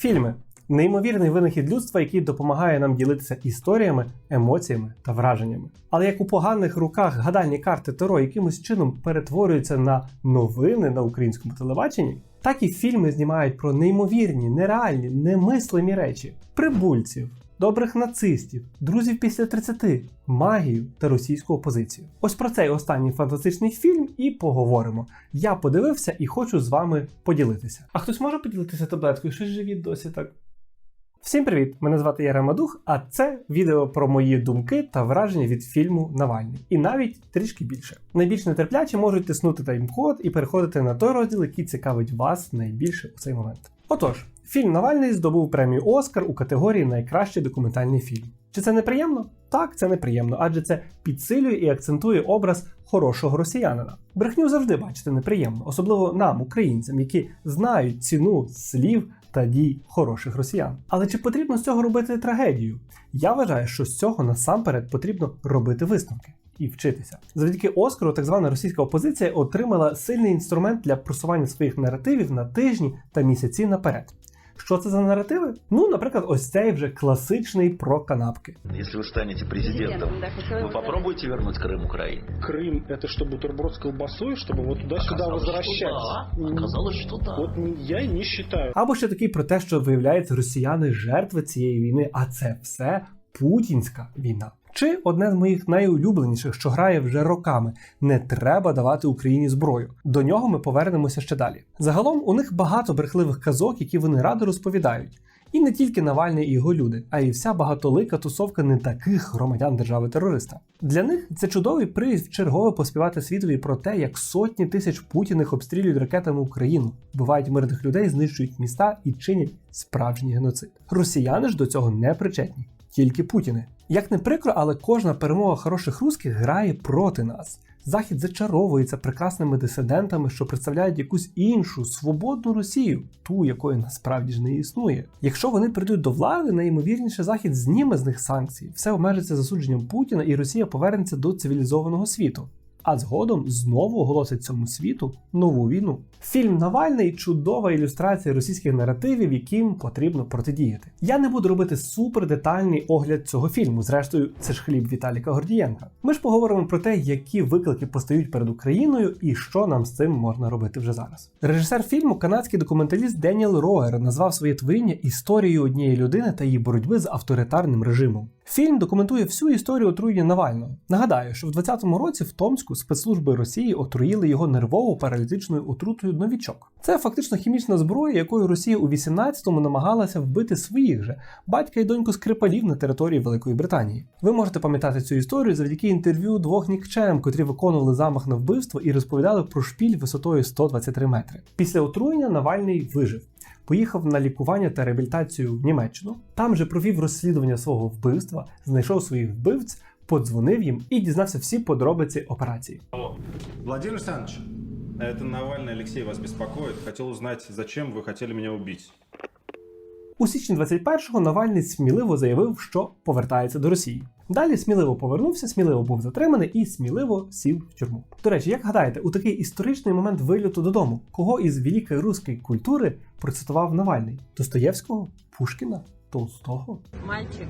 Фільми. Неймовірний винахід людства, який допомагає нам ділитися історіями, емоціями та враженнями. Але як у поганих руках гадальні карти Таро якимось чином перетворюються на новини на українському телебаченні, так і фільми знімають про неймовірні, нереальні, немислимі речі: прибульців, добрих нацистів, друзів після 30, магію та російську опозицію. Ось про цей останній фантастичний фільм і поговоримо. Я подивився і хочу з вами поділитися. А хтось може поділитися таблеткою? Щось живіт досі так. Всім привіт! Мене звати Яра Мадух, а це відео про мої думки та враження від фільму Навальний. І навіть трішки більше. Найбільш нетерплячі можуть тиснути тайм-код і переходити на той розділ, який цікавить вас найбільше у цей момент. Отож, фільм Навальний здобув премію Оскар у категорії Найкращий документальний фільм. Чи це неприємно? Так, це неприємно, адже це підсилює і акцентує образ хорошого росіянина. Брехню завжди бачити неприємно, особливо нам, українцям, які знають ціну слів та дій хороших росіян. Але чи потрібно з цього робити трагедію? Я вважаю, що з цього насамперед потрібно робити висновки І вчитися завдяки Оскару, так звана російська опозиція отримала сильний інструмент для просування своїх наративів на тижні та місяці наперед. Що це за наративи? Ну, наприклад, ось цей вже класичний про канапки. Если вы станете президентом, Президентом, да, хотела вы бы попробуете вернуть Крым Украине? Крым это что, бутерброд с колбасой, чтобы вот туда-сюда Оказалось, возвращать? что да. Оказалось, что да. Вот я не считаю. Або ще такий про те, що виявляється росіяни жертви цієї війни, а це все путінська війна. Чи одне з моїх найулюбленіших, що грає вже роками, не треба давати Україні зброю. До нього ми повернемося ще далі. Загалом у них багато брехливих казок, які вони радо розповідають. І не тільки Навальний і його люди, а й вся багатолика тусовка не таких громадян держави-терориста. Для них це чудовий привід вчергове поспівати світові про те, як сотні тисяч путіних обстрілюють ракетами Україну, вбивають мирних людей, знищують міста і чинять справжній геноцид. Росіяни ж до цього не причетні, тільки путіни. Як не прикро, але кожна перемога хороших русських грає проти нас. Захід зачаровується прекрасними дисидентами, що представляють якусь іншу свободну Росію, ту, якої насправді ж не існує. Якщо вони прийдуть до влади, найімовірніше Захід зніме з них санкції, все обмежиться засудженням Путіна, і Росія повернеться до цивілізованого світу. А згодом знову оголосить цьому світу нову війну. Фільм Навальний чудова ілюстрація російських наративів, яким потрібно протидіяти. Я не буду робити супер детальний огляд цього фільму. Зрештою, це ж хліб Віталіка Гордієнка. Ми ж поговоримо про те, які виклики постають перед Україною і що нам з цим можна робити вже зараз. Режисер фільму, канадський документаліст Деніел Роер, назвав своє творіння історією однієї людини та її боротьби з авторитарним режимом. Фільм документує всю історію отруєння Навального. Нагадаю, що в 20-му році в Томську спецслужби Росії отруїли його нервово-паралітичною отрутою новічок. Це фактично хімічна зброя, якою Росія у 18-му намагалася вбити своїх же батька і доньку скрипалів на території Великої Британії. Ви можете пам'ятати цю історію завдяки інтерв'ю двох нікчем, котрі виконували замах на вбивство і розповідали про шпіль висотою 123 метри. Після отруєння Навальний вижив. Поїхав на лікування та реабілітацію в Німеччину. Там же провів розслідування свого вбивства, знайшов своїх вбивць, подзвонив їм і дізнався всі подробиці операції. Владимир Александрович, это Навальный Алексей вас беспокоит. Хотел узнать, зачем вы хотели меня убить. У січні 21-го Навальний сміливо заявив, що повертається до Росії. Далі сміливо повернувся, сміливо був затриманий і сміливо сів в тюрму. До речі, як гадаєте, у такий історичний момент вильоту додому, кого із великої руської культури процитував Навальний? Достоєвського, Пушкіна, Толстого? Мальчик,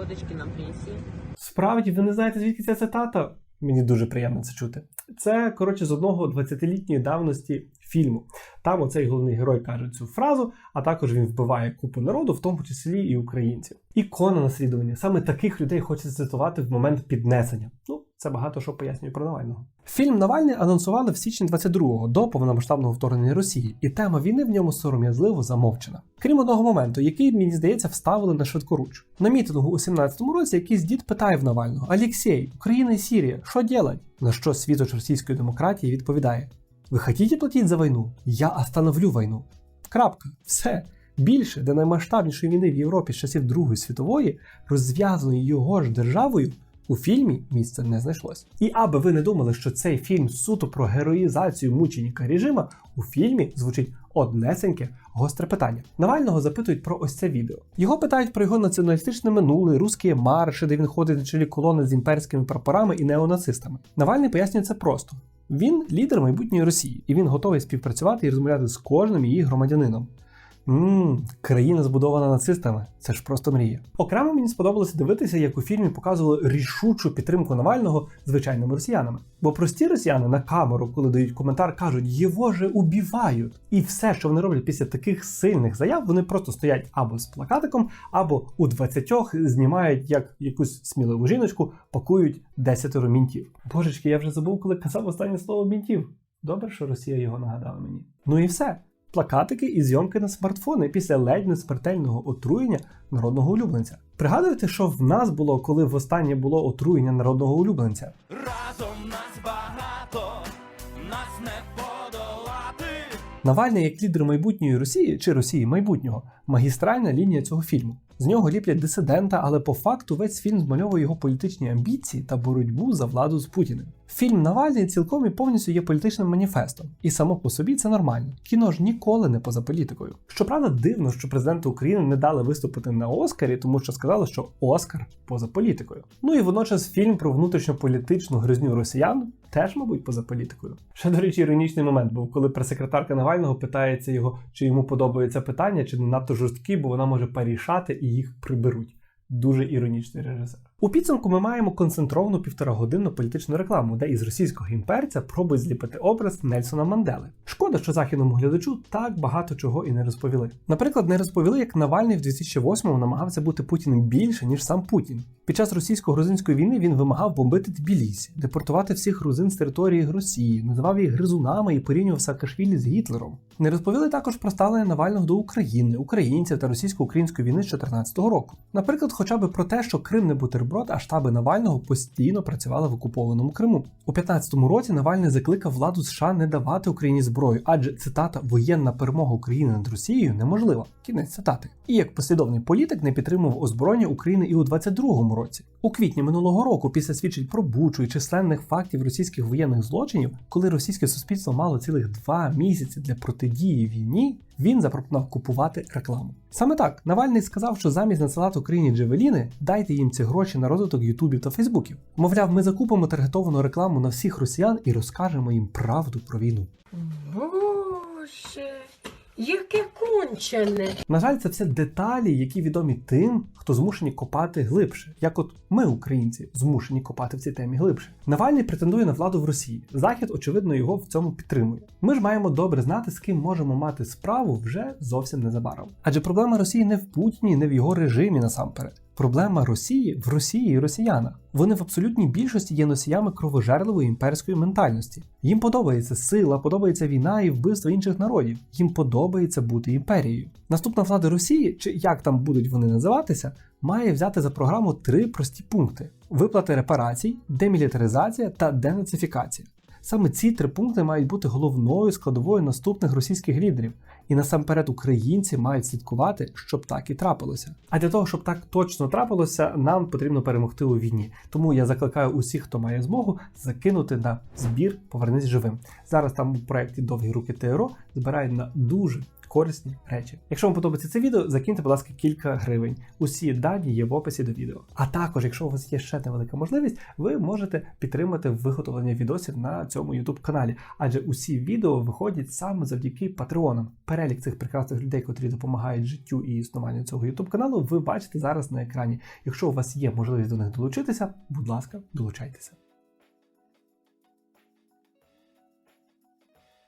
водочки нам пенсії. Справді, ви не знаєте, звідки ця цитата? Мені дуже приємно це чути. Це, коротше, з одного 20-літньої давності фільму. Там оцей головний герой каже цю фразу, а також він вбиває купу народу, в тому числі і українців. Ікона наслідування. Саме таких людей хочеться цитувати в момент піднесення. Ну, це багато що пояснює про Навального. Фільм Навальний анонсували в січні 22-го до повномасштабного вторгнення Росії, і тема війни в ньому сором'язливо замовчена. Крім одного моменту, який, мені здається, вставили на швидкоруч. На мітингу у 17-му році якийсь дід питає в Навального: Алексей, Україна і Сірія, що делать? На що світоч російської демократії відповідає: Ви хотите платити за війну? Я остановлю війну. Крапка, все. Більше до наймасштабнішої війни в Європі з часів Другої світової, розв'язаної його ж державою, у фільмі місця не знайшлось. І аби ви не думали, що цей фільм суто про героїзацію мученіка режима, у фільмі звучить однесеньке гостре питання. Навального запитують про ось це відео. Його питають про його націоналістичне минуле, русські марші, де він ходить на чолі колони з імперськими прапорами і неонацистами. Навальний пояснює це просто. Він лідер майбутньої Росії, і він готовий співпрацювати і розмовляти з кожним її громадянином. Ммм, країна збудована нацистами. Це ж просто мрія. Окремо мені сподобалося дивитися, як у фільмі показували рішучу підтримку Навального звичайними росіянами. Бо прості росіяни на камеру, коли дають коментар, кажуть, його же убивають. І все, що вони роблять після таких сильних заяв, вони просто стоять або з плакатиком, або у 20 знімають як якусь сміливу жіночку, пакують десятеро мінтів. Божечки, я вже забув, коли казав останнє слово мінтів. Добре, що Росія його нагадала мені. Ну і все. Плакатики і зйомки на смартфони після ледь не смертельного отруєння народного улюбленця. Пригадуєте, що в нас було, коли востаннє було отруєння народного улюбленця? Разом нас багато, нас не подолати. Навальний як лідер майбутньої Росії чи Росії майбутнього магістральна лінія цього фільму. З нього ліплять дисидента, але по факту весь фільм змальовує його політичні амбіції та боротьбу за владу з Путіним. Фільм Навальний цілком і повністю є політичним маніфестом, і само по собі це нормально. Кіно ж ніколи не поза політикою. Щоправда, дивно, що президенту України не дали виступити на Оскарі, тому що сказали, що Оскар поза політикою. Ну і водночас фільм про внутрішньополітичну гризню росіян теж, мабуть, поза політикою. Ще, до речі, іронічний момент був, коли прес-секретарка Навального питається його, чи йому подобається питання, чи не надто жорсткі, бо вона може порішати і їх приберуть. Дуже іронічний режисер. У підсумку ми маємо концентровану півторагодинну політичну рекламу, де із російського імперця пробують зліпити образ Нельсона Мандели. Шкода, що західному глядачу так багато чого і не розповіли. Наприклад, не розповіли, як Навальний в 2008-му намагався бути Путіним більше ніж сам Путін. Під час російсько-грузинської війни він вимагав бомбити Тбілісі, депортувати всіх грузин з території Росії, називав їх гризунами і порівнював Саакашвілі з Гітлером. Не розповіли також про ставлення Навального до України, українців та російсько-української війни з 2014 року. Наприклад, хоча б про те, що Крим не бутерброд, а штаби Навального постійно працювали в окупованому Криму. У 2015 році Навальний закликав владу США не давати Україні зброю, адже цитата воєнна перемога України над Росією неможлива. Кінець цитати. І як послідовний політик не підтримував озброєння України і у 22-му році. У квітні минулого року, після свідчень про бучу і численних фактів російських воєнних злочинів, коли російське суспільство мало цілих два місяці для протидії війні, він запропонував купувати рекламу. Саме так Навальний сказав, що замість надсилати Україні джевеліни, дайте їм ці гроші на розвиток Ютубів та Фейсбуків. Мовляв, ми закупимо таргетовану рекламу на всіх росіян і розкажемо їм правду про війну. Боже, яке кончене. На жаль, це все деталі, які відомі тим, хто змушені копати глибше, як от ми, українці, змушені копати в цій темі глибше. Навальний претендує на владу в Росії. Захід, очевидно, його в цьому підтримує. Ми ж маємо добре знати, з ким можемо мати справу вже зовсім незабаром. Адже проблема Росії не в Путіні, не в його режимі насамперед. Проблема Росії в Росії і росіянах. Вони в абсолютній більшості є носіями кровожерливої імперської ментальності. Їм подобається сила, подобається війна і вбивство інших народів. Їм подобається бути імперією. Наступна влада Росії, чи як там будуть вони називатися, має взяти за програму три прості пункти: виплати репарацій, демілітаризація та денацифікація. Саме ці три пункти мають бути головною складовою наступних російських лідерів, і насамперед українці мають слідкувати, щоб так і трапилося. А для того, щоб так точно трапилося, нам потрібно перемогти у війні. Тому я закликаю усіх, хто має змогу, закинути на збір Повернись живим. Зараз там у проєкті Довгі руки ТРО збирають на дуже корисні речі. Якщо вам подобається це відео, закиньте, будь ласка, кілька гривень. Усі дані є в описі до відео. А також, якщо у вас є ще невелика можливість, ви можете підтримати виготовлення відосів на цьому YouTube каналі, адже усі відео виходять саме завдяки патреонам. Перелік цих прекрасних людей, котрі допомагають життю і існуванню цього YouTube каналу, ви бачите зараз на екрані. Якщо у вас є можливість до них долучитися, будь ласка, долучайтеся.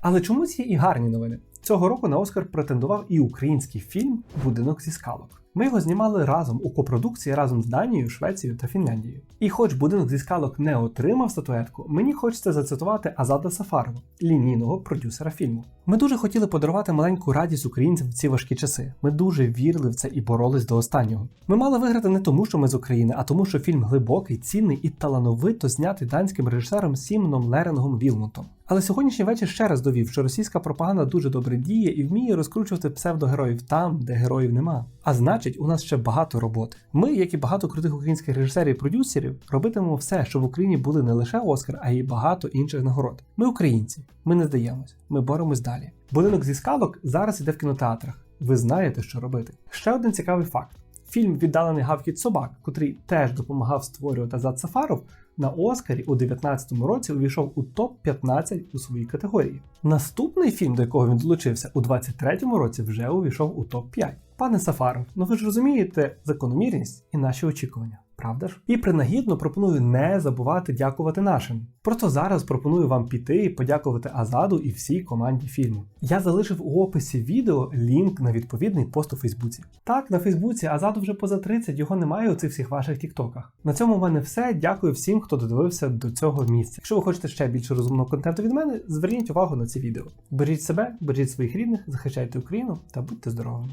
Але чомусь є і гарні новини. Цього року на Оскар претендував і український фільм Будинок зі скалок. Ми його знімали разом у копродукції разом з Данією, Швецією та Фінляндією. І хоч будинок зі скалок не отримав статуетку, мені хочеться зацитувати Азада Сафарова, лінійного продюсера фільму. Ми дуже хотіли подарувати маленьку радість українцям в ці важкі часи. Ми дуже вірили в це і боролись до останнього. Ми мали виграти не тому, що ми з України, а тому, що фільм глибокий, цінний і талановито знятий данським режисером Сімоном Леренгом Вілмотом. Але сьогоднішній вечір ще раз довів, що російська пропаганда дуже добре діє і вміє розкручувати псевдогероїв там, де героїв нема. А значить, у нас ще багато роботи. Ми, як і багато крутих українських режисерів і продюсерів, робитимемо все, щоб в Україні були не лише Оскар, а й багато інших нагород. Ми українці, ми не здаємось, ми боремось далі. Будинок зі скалок зараз іде в кінотеатрах. Ви знаєте, що робити. Ще один цікавий факт: фільм Віддалений гавкіт собак, котрий теж допомагав створювати Азат Сафаров, На Оскарі у 2019 році увійшов у топ-15 у своїй категорії. Наступний фільм, до якого він долучився, у 2023 році вже увійшов у топ-5. Пане Сафаров, ну ви ж розумієте закономірність і наші очікування. Правда ж? І принагідно пропоную не забувати дякувати нашим. Просто зараз пропоную вам піти і подякувати Азаду і всій команді фільму. Я залишив у описі відео лінк на відповідний пост у Фейсбуці. Так, на Фейсбуці Азаду вже поза 30, його немає у цих всіх ваших тіктоках. На цьому в мене все. Дякую всім, хто додивився до цього місця. Якщо ви хочете ще більше розумного контенту від мене, зверніть увагу на ці відео. Бережіть себе, бережіть своїх рідних, захищайте Україну та будьте здоровими.